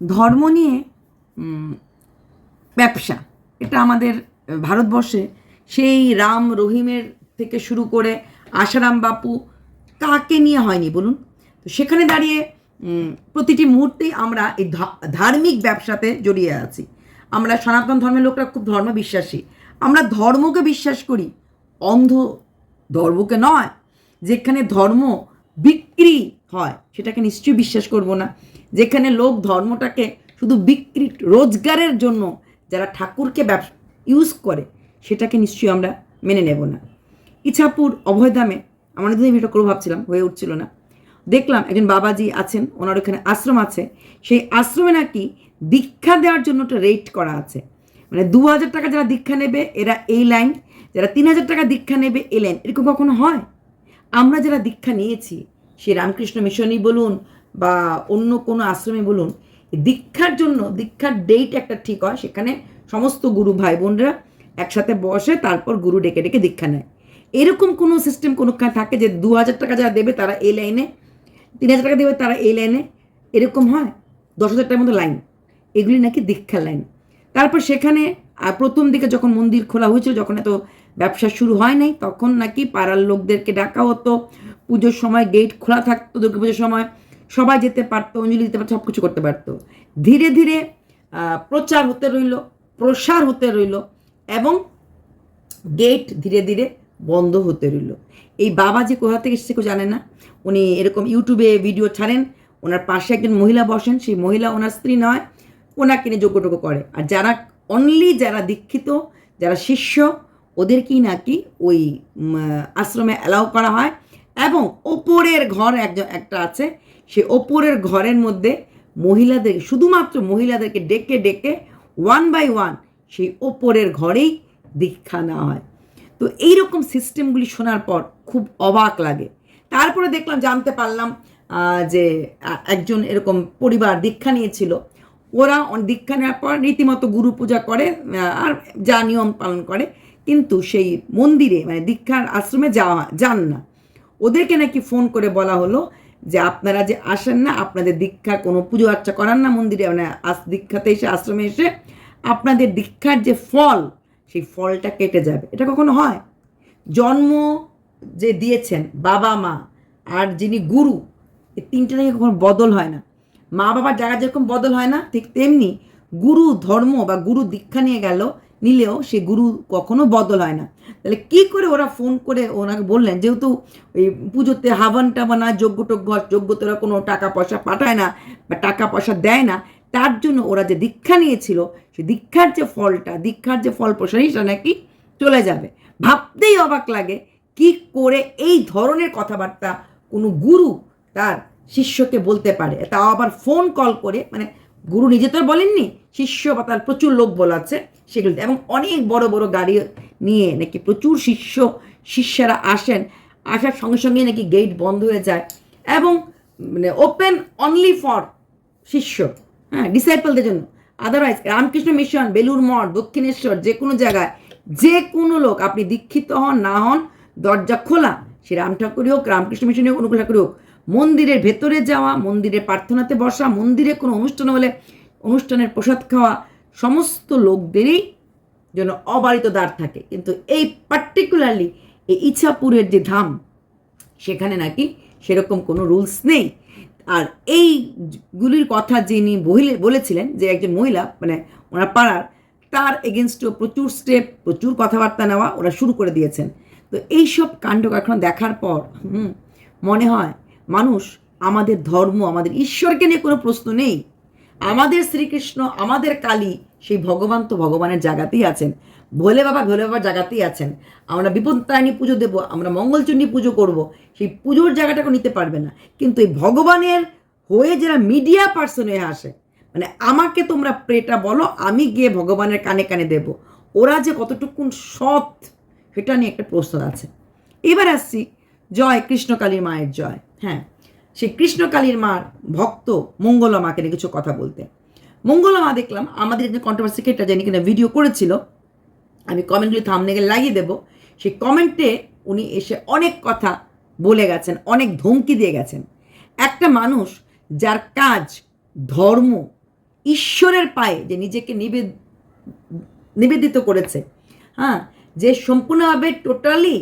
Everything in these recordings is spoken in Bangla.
ধর্ম নিয়ে ব্যবসা। এটা আমাদের ভারতবর্ষে সেই রাম রহিমের থেকে শুরু করে আশারাম বাপু কাকে নিয়ে হয়নি বলুন? তো সেখানে দাঁড়িয়ে প্রতিটি মুহূর্তেই আমরা এই ধার্মিক ব্যবসাতে জড়িয়ে আছি। আমরা সনাতন ধর্মের লোকরা খুব ধর্ম বিশ্বাসী আমরা ধর্মকে বিশ্বাস করি, অন্ধ ধর্মকে নয়। যেখানে ধর্ম বিক্রি হয়, সেটাকে নিশ্চয়ই বিশ্বাস করব না। যেখানে লোক ধর্মটাকে শুধু বিক্রি, রোজগারের জন্য যারা ঠাকুরকে ইউজ করে, সেটাকে নিশ্চয়ই আমরা মেনে নেব না। ইছাপুর অভয়দামে আমার দিন ভিডিও করব ভাবছিলাম, হয়ে উঠছিল না। দেখলাম একজন বাবাজি আছেন, ওনার ওখানে আশ্রম আছে। সেই আশ্রমে নাকি দীক্ষা দেওয়ার জন্য একটা রেট করা আছে। মানে দু হাজার টাকা যারা দীক্ষা নেবে, এরা এই লাইন যারা তিন হাজার টাকা দীক্ষা নেবে এ লাইন এরকম কখনো হয়? আমরা যারা দীক্ষা নিয়েছি সে রামকৃষ্ণ মিশনই বলুন বা অন্য কোনো আশ্রমে বলুন, দীক্ষার জন্য, দীক্ষার ডেট একটা ঠিক হয়, সেখানে সমস্ত গুরু ভাই বোনরা একসাথে বসে তারপর গুরু ডেকে ডেকে দীক্ষা নেয়। এরকম কোনো সিস্টেম কোনোখানে থাকে যে দু হাজার টাকা যারা দেবে তারা এই লাইনে তিন হাজার টাকা দেবে তারা এই লাইনে এরকম হয়? দশ হাজার টাকার মতো লাইন এগুলি নাকি দীক্ষার লাইন তারপর সেখানে প্রথম দিকে যখন মন্দির খোলা হয়েছিল, যখন এত ব্যবসা শুরু হয় নাই, তখন নাকি পাড়ার লোকদেরকে ডাকা হতো। পুজোর সময় গেট খোলা থাকতো, দুর্গা পুজোর সময়। সবাই যেতে পারতো, অঞ্জলি দিতে পারতো সব কিছু করতে পারতো। ধীরে ধীরে প্রচার হতে রইল, প্রসার হতে রইল এবং গেট ধীরে ধীরে বন্ধ হতে রইল। এই বাবা যে কোথা থেকে এসেছে কেউ জানে না? উনি এরকম ইউটিউবে ভিডিও ছাড়েন, ওনার পাশে একজন মহিলা বসেন, সেই মহিলা ওনার স্ত্রী নয়, ওনাকে নিয়ে যোগ্যটোগ্য করে। আর যারা অনলি যারা দীক্ষিত, যারা শিষ্য ওদেরকেই নাকি ওই আশ্রমে অ্যালাউ করা হয় এবং ওপরের ঘর একজন, একটা আছে সে ওপরের ঘরের মধ্যে মহিলাদের, শুধুমাত্র মহিলাদেরকে ডেকে ডেকে ওয়ান বাই ওয়ান সেই ওপরের ঘরেই দীক্ষা নেওয়া হয়। তো এইরকম সিস্টেমগুলি শোনার পর খুব অবাক লাগে। তারপরে দেখলাম, জানতে পারলাম যে একজন এরকম পরিবার দীক্ষা নিয়েছিল। ওরা দীক্ষা নেওয়ার পর রীতিমতো গুরু পূজা করে আর যা নিয়ম পালন করে, কিন্তু সেই মন্দিরে মানে দীক্ষার আশ্রমে যাওয়া, যান না। ওদেরকে নাকি ফোন করে বলা হলো যে আপনারা যে আসেন না, আপনাদের দীক্ষা, কোনো পুজো আর্চা করান না মন্দিরে মানে আস, দীক্ষাতে এসে, আশ্রমে এসে আপনাদের দীক্ষার যে ফল, সেই ফলটা কেটে যাবে। এটা কখনো হয়? জন্ম যে দিয়েছেন বাবা মা আর যিনি গুরু, এই তিনটে নাকি কখনো বদল হয় না। মা বাবার জায়গা যেরকম বদল হয় না, ঠিক তেমনি গুরু ধর্ম বা গুরু দীক্ষা নিয়ে গেল নিলেও সে গুরু কখনো বদল হয় না। তাহলে কি করে ওরা ফোন করে ওনাকে বললেন? যেহেতু ওই পুজোতে হাবান টাবানা টজ্ঞ যজ্ঞতে ওরা কোনো টাকা পয়সা পাঠায় না বা টাকা পয়সা দেয় না, তার জন্য ওরা যে দীক্ষা নিয়েছিল সেই দীক্ষার যে ফলটা, দীক্ষার যে ফল প্রসারী সেটা নাকি চলে যাবে। ভাবতেই অবাক লাগে কি করে এই ধরনের কথাবার্তা কোনো গুরু তার শিষ্যকে বলতে পারে। তাও আবার ফোন কল করে মানে গুরু নিজে তো বলেননি, শিষ্য বা তার প্রচুর লোক বলাচ্ছে সেগুলিতে এবং অনেক বড় বড় গাড়ি নিয়ে নাকি প্রচুর শিষ্য, শিষ্যরা আসেন। আসার সঙ্গে সঙ্গে নাকি গেট বন্ধ হয়ে যায়। এবং মানে ওপেন অনলি ফর শিষ্য হ্যাঁ ডিসাইপলদের জন্য। আদারওয়াইজ রামকৃষ্ণ মিশন বেলুর মঠ, দক্ষিণেশ্বর, যে কোনো জায়গায়, যে কোনো লোক, আপনি দীক্ষিত হন, না হন, দরজা খোলা। সে রাম ঠাকুরই হোক, রামকৃষ্ণ মিশনই হোক, অনুকূল ঠাকুরই হোক মন্দিরের ভেতরে যাওয়া মন্দিরে প্রার্থনাতে বসা, মন্দিরে কোনো অনুষ্ঠান হলে অনুষ্ঠানের প্রসাদ খাওয়া, সমস্ত লোকদেরই যেন অবারিত দ্বার থাকে। কিন্তু এই পার্টিকুলারলি এই ইছাপুরের যে ধাম, সেখানে নাকি সেরকম কোনো রুলস নেই। আর এইগুলির কথা যিনি বহিলে, বলেছিলেন যে একজন মহিলা মানে ওনার পাড়ার, তার এগেনস্টও প্রচুর স্টেপ প্রচুর কথাবার্তা নেওয়া ওরা শুরু করে দিয়েছেন। তো এইসব কাণ্ড কারখানা দেখার পর, হুম, মনে হয় মানুষ, আমাদের ধর্ম, আমাদের ঈশ্বরকে নিয়ে কোনো প্রশ্ন নেই। আমাদের শ্রীকৃষ্ণ, আমাদের কালী, সেই ভগবান তো ভগবানের জায়গাতেই আছেন। ভোলে বাবা ভোলে বাবার জায়গাতেই আছেন। আমরা বিপত্তায়নী পুজো দেব, আমরা মঙ্গলচণ্ডী পুজো করব, সেই পুজোর জায়গাটাকে নিতে পারবে না। কিন্তু এই ভগবানের হয়ে যারা মিডিয়া পার্সন হয়ে আসে মানে আমাকে তোমরা প্রেটা বলো, আমি গিয়ে ভগবানের কানে কানে দেব। ওরা যে কতটুকুন সৎ, সেটা নিয়ে একটা প্রশ্ন আছে। এবার আসছি, জয় কৃষ্ণকালীর মায়ের জয়। হ্যাঁ সেই কৃষ্ণকালীর মার ভক্ত মঙ্গলা মাকে নিয়ে কিছু কথা বলতে। মঙ্গলা মা দেখলাম, আমাদের একজন কন্ট্রোভার্সি কেটা জানি কিনা ভিডিও করেছিল, আমি কমেন্টগুলি থামনে গেলে লাগিয়ে দেবো। সেই কমেন্টে উনি এসে অনেক কথা বলে গেছেন, অনেক ধমকি দিয়ে গেছেন। একটা মানুষ যার কাজ ধর্ম, ঈশ্বরের পায়ে যে নিজেকে নিবেদ, নিবেদিত করেছে হ্যাঁ যে সম্পূর্ণভাবে টোটালি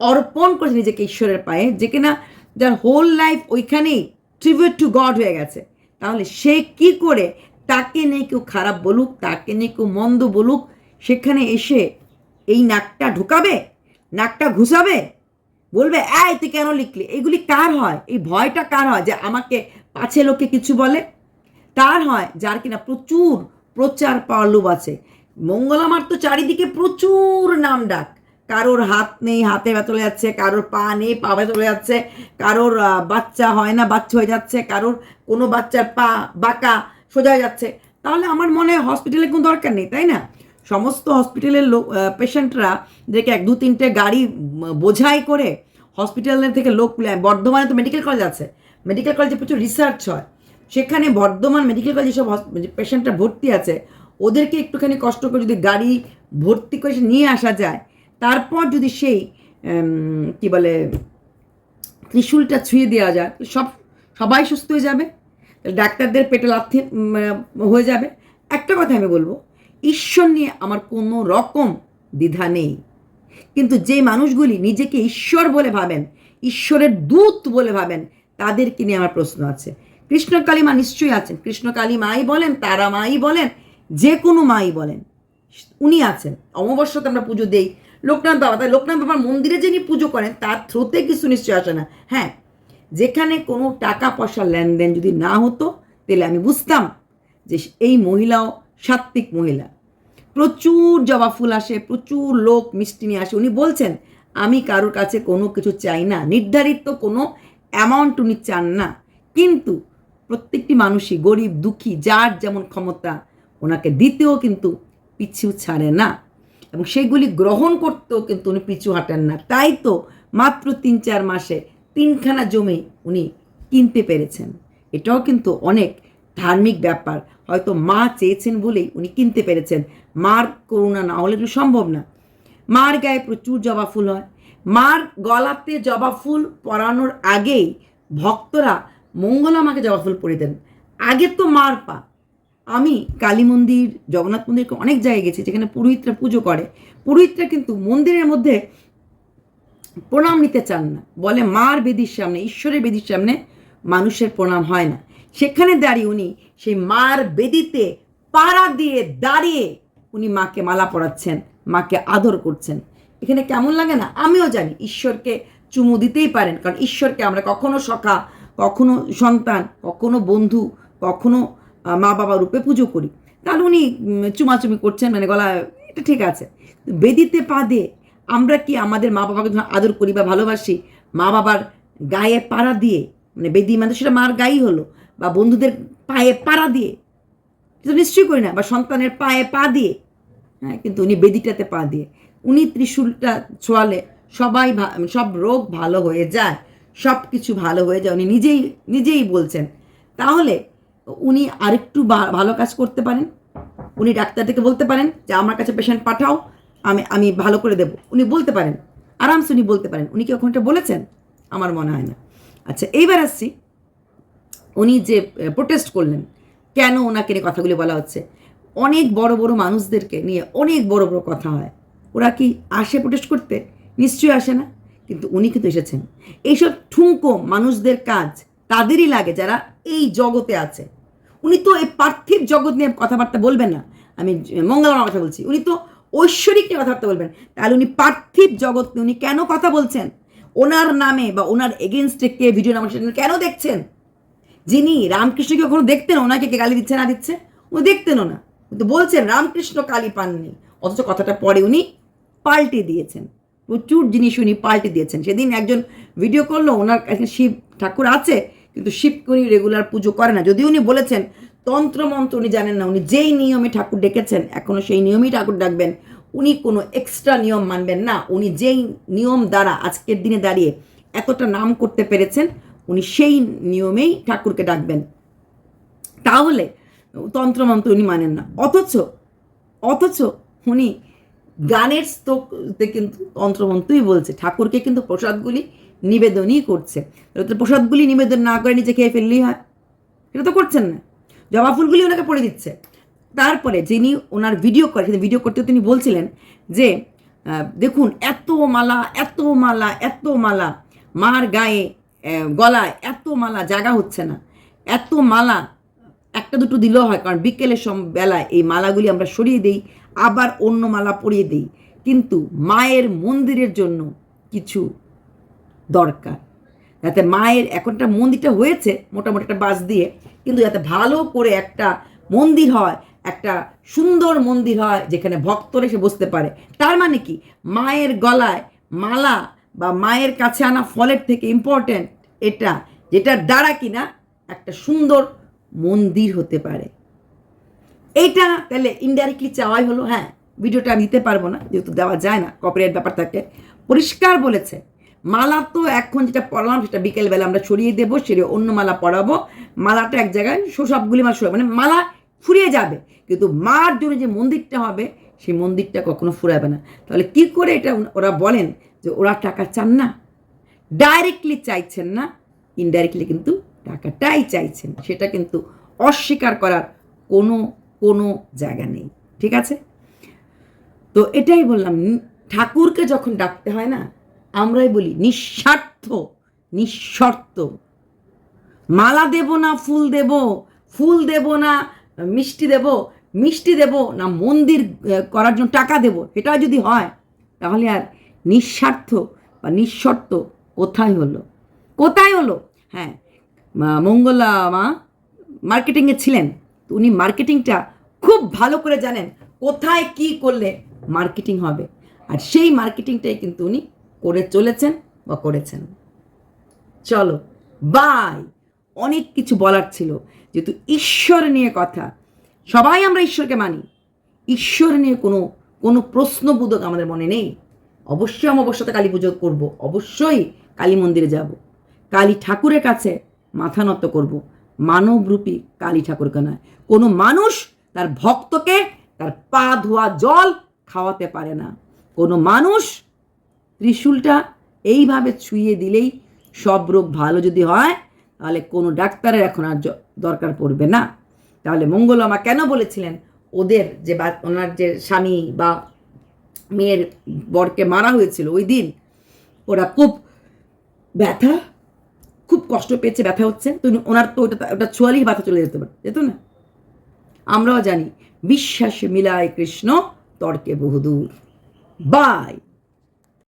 অর্পণ করেছে নিজেকে ঈশ্বরের পায়ে, যে কিনা যার হোল লাইফ ওইখানেই ট্রিবিউট টু গড হয়ে গেছে। তাহলে সে কি করে? তাকে নিয়ে কেউ খারাপ বলুক, তাকে নিয়ে কেউ মন্দ বলুক, সেখানে এসে এই নাকটা ঢুকাবে? নাকটা ঘুষাবে? বলবে, এই, তুই কেন লিখলি? এগুলি কার হয়? এই ভয়টা কার হয়? যে আমাকে পাছে লোকে কিছু বলে? তার হয়, যার কিনা প্রচুর প্রচার পাওয়ার লোভ আছে। মঙ্গলামার তো চারিদিকে প্রচুর নাম ডাক। কারোর হাত নেই, হাতে চলে যাচ্ছে, কারোর পা নেই, পা চলে যাচ্ছে, কারোর বাচ্চা হয় না, বাচ্চা হয়ে যাচ্ছে, কারোর কোনো বাচ্চার পা বাঁকা সোজা হয়ে যাচ্ছে। তাহলে আমার মনে হয় হসপিটালে কোনো দরকার নেই, তাই না? সমস্ত হসপিটালের লোক পেশেন্টরা দেখে এক, দু, তিনটে গাড়ি বোঝাই করে হসপিটালের থেকে লোক। বর্ধমানে তো মেডিকেল কলেজ আছে। মেডিকেল কলেজে প্রচুর রিসার্চ হয়। সেখানে বর্ধমান মেডিকেল কলেজে যেসব পেশেন্টরা ভর্তি আছে, ওদেরকে একটুখানি কষ্ট করে যদি গাড়ি ভর্তি করে নিয়ে আসা যায় তারপর যদি সেই কি বলে, ত্রিশূলটা ছুঁয়ে দেওয়া যায় সব, সবাই সুস্থ হয়ে যাবে ডাক্তারদের পেটে লাথি হয়ে যাবে। একটা কথা আমি বলব, ঈশ্বর নিয়ে আমার কোনো রকম দ্বিধা নেই। কিন্তু যে মানুষগুলি নিজেকে ঈশ্বর বলে ভাবেন, ঈশ্বরের দূত বলে ভাবেন, তাদেরকে নিয়ে আমার প্রশ্ন আছে। কৃষ্ণ কালী মা নিশ্চয়ই আছেন। কৃষ্ণ কালী মাই বলেন তারা মাই বলেন, যে কোনো মাই বলেন। উনি আছেন। অমাবস্যাতে আমরা পুজো দেই লোকনাথ বাবা তাই লোকনাথ বাবার মন্দিরে যিনি পুজো করেন, তার থ্রুতে কিছু নিশ্চয় আসে না। হ্যাঁ যেখানে কোনো টাকা পয়সা লেনদেন যদি না হতো, তাহলে আমি বুঝতাম যে এই মহিলাও সাত্বিক মহিলা। প্রচুর জবা ফুল আসে, প্রচুর লোক মিষ্টি নিয়ে আসে। উনি বলছেন, আমি কারোর কাছে কোনো কিছু চাই না, নির্ধারিত কোনো অ্যামাউন্ট উনি চান না। কিন্তু প্রত্যেকটি মানুষই গরিব, দুঃখী, যার যেমন ক্ষমতা, ওনাকে দিতেও কিন্তু পিছু ছাড়ে না। এবং সেগুলি গ্রহণ করতেও কিন্তু উনি পিছু হাঁটেন না। তাই তো মাত্র তিন চার মাসে তিনখানা জমি উনি কিনতে পেরেছেন। এটাও কিন্তু অনেক ধার্মিক ব্যাপার। হয়তো মা চেয়েছেন বলেই উনি কিনতে পেরেছেন। মার করুণা না হলে তো সম্ভব না। মার গায়ে প্রচুর জবা ফুল হয়। মার গলাতে জবা ফুল পরানোর আগেই ভক্তরা মঙ্গলা মাকে জবা ফুল পরে দেন। আগে তো মার পা। আমি কালী মন্দির, জগন্নাথ মন্দির অনেক জায়গায় গেছি যেখানে পুরোহিতরা পুজো করে। পুরোহিতরা কিন্তু মন্দিরের মধ্যে প্রণাম নিতে চান না। বলে, মার বেদির সামনে, ঈশ্বরের বেদির সামনে মানুষের প্রণাম হয় না। সেখানে দাঁড়িয়ে উনি সেই মার বেদিতে পাড়া দিয়ে দাঁড়িয়ে উনি মাকে মালা পড়াচ্ছেন মাকে আদর করছেন। এখানে কেমন লাগে না? আমিও জানি ঈশ্বরকে চুমু দিতেই পারেন। কারণ ঈশ্বরকে আমরা কখনো সখা, কখনো সন্তান, কখনো বন্ধু, কখনো মা বাবা রূপে পুজো করি। তাহলে উনি চুমাচুমি করছেন মানে গলা, এটা ঠিক আছে। বেদিতে পা দিয়ে আমরা কি আমাদের মা বাবাকে যখন আদর করি বা ভালোবাসি, মা বাবার গায়ে পাড়া দিয়ে মানে বেদি মানে সেটা মার গায়েই হলো, বা বন্ধুদের পায়ে পাড়া দিয়ে তো নিশ্চয়ই করি না, বা সন্তানের পায়ে পা দিয়ে হ্যাঁ কিন্তু উনি বেদিটাতে পা দিয়ে, উনি ত্রিশূলটা ছোঁয়ালে সবাই ভা- সব রোগ ভালো হয়ে যায় সব কিছু ভালো হয়ে যায়, উনি নিজেই নিজেই বলছেন। তাহলে উনি আরেকটু ভালো কাজ করতে পারেন। উনি ডাক্তারদেরকে বলতে পারেন যে, আমার কাছে পেশেন্ট পাঠাও, আমি আমি ভালো করে দেব। উনি বলতে পারেন, আরামসে উনি বলতে পারেন। উনি কি ওখানটা বলেছেন? আমার মনে হয় না। আচ্ছা এইবার আসছি। উনি যে প্রোটেস্ট করলেন, কেন ওনাকে নিয়ে কথাগুলি বলা হচ্ছে? অনেক বড় বড় মানুষদেরকে নিয়ে অনেক বড় বড় কথা হয়। ওরা কি আসে প্রোটেস্ট করতে? নিশ্চয়ই আসে না। কিন্তু উনি কিন্তু এসেছেন। এইসব ঠুনকো মানুষদের কাজ তাদেরই লাগে যারা এই জগতে আছে। উনি তো এই পার্থিব জগৎ নিয়ে কথাবার্তা বলবেন না। আমি মঙ্গলবার কথা বলছি। উনি তো ঐশ্বরিক নিয়ে কথাবার্তা বলবেন। তাহলে উনি পার্থিব জগৎ নিয়ে উনি কেন কথা বলছেন? ওনার নামে বা ওনার এগেনস্টে কে ভিডিও নাম কেন দেখছেন? যিনি রামকৃষ্ণকে কখনো দেখতেন? ওনাকে কে গালি দিচ্ছে, না দিচ্ছে? উনি দেখতেনও না। কিন্তু বলছেন, রামকৃষ্ণ কালী পাননি। অথচ কথাটা পরে উনি পাল্টে দিয়েছেন। প্রচুর জিনিস উনি পাল্টে দিয়েছেন। সেদিন একজন ভিডিও করল, ওনার কাছে শিব ঠাকুর আছে। কিন্তু শিবকে উনি রেগুলার পুজো করে না। যদি উনি বলেছেন, তন্ত্র মন্ত্র উনি জানেন না, উনি যেই নিয়মে ঠাকুর ডেকেছেন এখনও সেই নিয়মেই ঠাকুর ডাকবেন, উনি কোনো এক্সট্রা নিয়ম মানবেন না। উনি যেই নিয়ম দ্বারা আজকের দিনে দাঁড়িয়ে এতটা নাম করতে পেরেছেন, উনি সেই নিয়মেই ঠাকুরকে ডাকবেন। তাহলে তন্ত্রমন্ত্র উনি মানেন না। অথচ অথচ উনি গানের স্তোকতে কিন্তু তন্ত্রমন্ত্রই বলছে। ঠাকুরকে কিন্তু প্রসাদগুলি নিবেদনই করছে। প্রসাদগুলি নিবেদন না করে নিজে খেয়ে ফেললেই হয়। এটা তো করছেন না। জবা ফুলগুলি ওনাকে পরে দিচ্ছে। তারপরে যিনি ওনার ভিডিও করে কিন্তু ভিডিও করতে তিনি বলছিলেন যে দেখুন, এত মালা এত মালা এত মালা, মার গায়ে গলায় এত মালা জায়গা হচ্ছে না। এত মালা একটা দুটো দিলেও হয়, কারণ বিকেলের সম, বেলায় এই মালাগুলি আমরা সরিয়ে দিই, আবার অন্য মালা পরিয়ে দিই। কিন্তু মায়ের মন্দিরের জন্য কিছু দরকার। যাতে মায়ের এখনটা মন্দিরটা হয়েছে মোটামুটি একটা বাস দিয়ে, কিন্তু যাতে ভালো করে একটা মন্দির হয়, একটা সুন্দর মন্দির হয় যেখানে ভক্তরা এসে বসতে পারে। তার মানে কি? মায়ের গলায় মালা বা মায়ের কাছে আনা ফলের থেকে ইম্পর্ট্যান্ট এটা যেটার দ্বারা কিনা একটা সুন্দর মন্দির হতে পারে। এইটা তাহলে ইনডাইরেক্টলি চাওয়াই হলো। হ্যাঁ ভিডিওটা দিতে পারব না, যেহেতু দেওয়া যায় না কপিরাইট ব্যাপার থাকে। পরিষ্কার বলেছে মালা তো এখন যেটা পড়ালাম সেটা বিকেলবেলা আমরা সরিয়ে দেবো সেটা অন্য মালা পরাবো। মালাটা এক জায়গায় সবগুলি মালা মানে মালা ফুরিয়ে যাবে। কিন্তু মার জন্য যে মন্দিরটা হবে, সেই মন্দিরটা কখনো ফুরাবে না। তাহলে কি করে এটা ওরা বলেন যে ওরা টাকা চান না? ডাইরেক্টলি চাইছেন না ইনডাইরেক্টলি কিন্তু টাকাটাই চাইছেন। সেটা কিন্তু অস্বীকার করার কোনো কোনো জায়গা নেই। ঠিক আছে? তো এটাই বললাম, ঠাকুরকে যখন ডাকতে হয় না আমরাই বলি, নিঃস্বার্থ, নিঃশর্ত। মালা দেব না, ফুল দেব ফুল দেব না, মিষ্টি দেব মিষ্টি দেব না, মন্দির করার জন্য টাকা দেব এটা যদি হয়, তাহলে আর নিঃস্বার্থ বা নিঃশর্ত কোথায় হলো? কোথায় হলো? হ্যাঁ মঙ্গলা মা মার্কেটিংয়ে ছিলেন উনি মার্কেটিংটা খুব ভালো করে জানেন কোথায় কি করলে মার্কেটিং হবে। আর সেই মার্কেটিংটাই কিন্তু উনি করে চলেছেন বা করেছেন। চলো, বাই। অনেক কিছু বলার ছিল, যেহেতু ঈশ্বর নিয়ে কথা। সবাই আমরা ঈশ্বরকে মানি। ঈশ্বর নিয়ে কোনো কোনো প্রশ্নবোধক আমাদের মনে নেই। অবশ্যই অমাবস্যাতে কালী পুজো করব। অবশ্যই কালী মন্দিরে যাব। কালী ঠাকুরের কাছে মাথা নত করব। মানবরূপী কালী ঠাকুরকে নয়। কোনো মানুষ তার ভক্তকে তার পা ধোয়া জল খাওয়াতে পারে না। কোনো মানুষ ত্রিশূলটা এইভাবে ছুঁয়ে দিলেই সব রোগ ভালো যদি হয়, তাহলে কোনো ডাক্তারের এখন আর দরকার পড়বে না। তাহলে মঙ্গলমা কেন বলেছিলেন? ওদের যে বা, ওনার যে স্বামী বা মেয়ের বরকে মারা হয়েছিল ওই দিন, ওরা খুব ব্যথা, খুব কষ্ট পেয়েছে, ব্যথা হচ্ছে। তো ওনার তো ওটা ওটা ছোয়ালেই ব্যথা চলে যেতে পারে, যেত না। আমরাও জানি, বিশ্বাসে মিলায় কৃষ্ণ, তর্কে বহুদূর। বাই